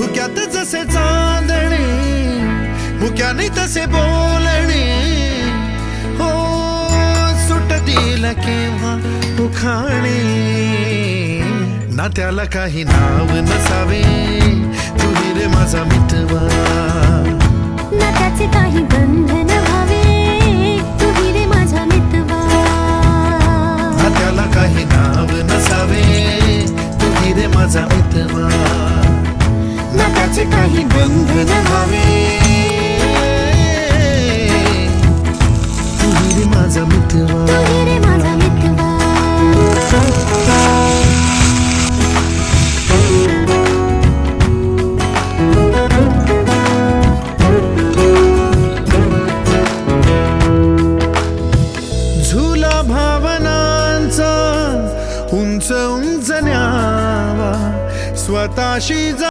धुक्यात जसे चांदणे मुक्याने तसे बोलणे. हो सुटतील केव्हा उखाणे. ना त्याला काही नाव नसावे तू रे माझा मितवा ना त्याचे काही बंधन व्हावे तू रे माझा मितवा ना त्याला काही नाव नसावे तू रे माझा मितवा त्याचे काही बंधन व्हावे तू रे माझा मितवा तू रे माझा मितवा झुला भावनांचा उंच उंच न्यावा. स्वतःशी जा